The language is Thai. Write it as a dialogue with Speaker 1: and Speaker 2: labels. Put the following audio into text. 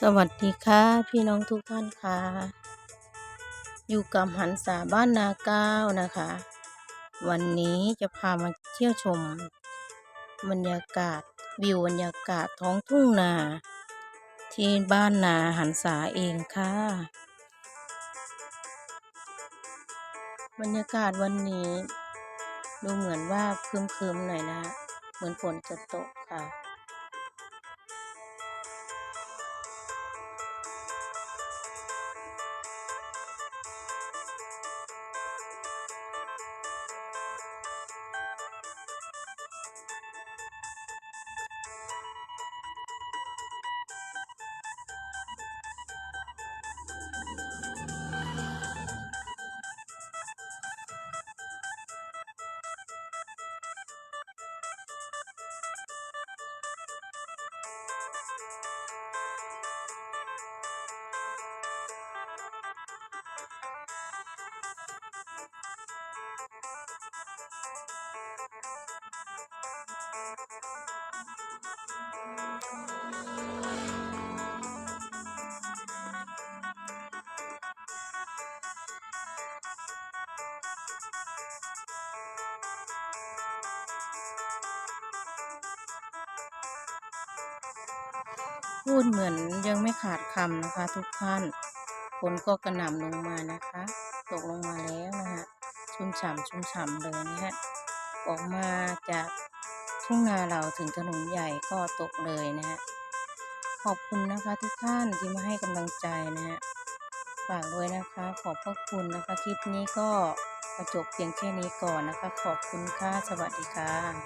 Speaker 1: สวัสดีค่ะ พี่น้องทุกท่านค่ะ อยู่กับหันษาบ้านนาเก้านะคะ วันนี้จะพามาเที่ยวชม บรรยากาศวิวบรรยากาศท้องทุ่งนา ที่บ้านนาหันษาเองค่ะ บรรยากาศวันนี้ ดูเหมือนว่าครึมๆหน่อยนะ เหมือนฝนจะตกค่ะ พูดเหมือนยังไม่ขาดคำนะคะ ทุกท่านฝนก็กระหน่ำลงมานะคะ ตกลงมาแล้วนะฮะ ชุ่มฉ่ำชุ่มฉ่ำเลยนะฮะออกมาจากทุ่งนาเราถึงถนนใหญ่ก็ตกเลยนะฮะขอบคุณนะคะทุกท่านที่มาให้กำลังใจนะฮะฝากด้วยนะคะ ขอบพระคุณนะคะคลิปนี้ก็ประจบเพียงแค่นี้ก่อนนะคะ ขอบคุณค่ะ สวัสดีค่ะ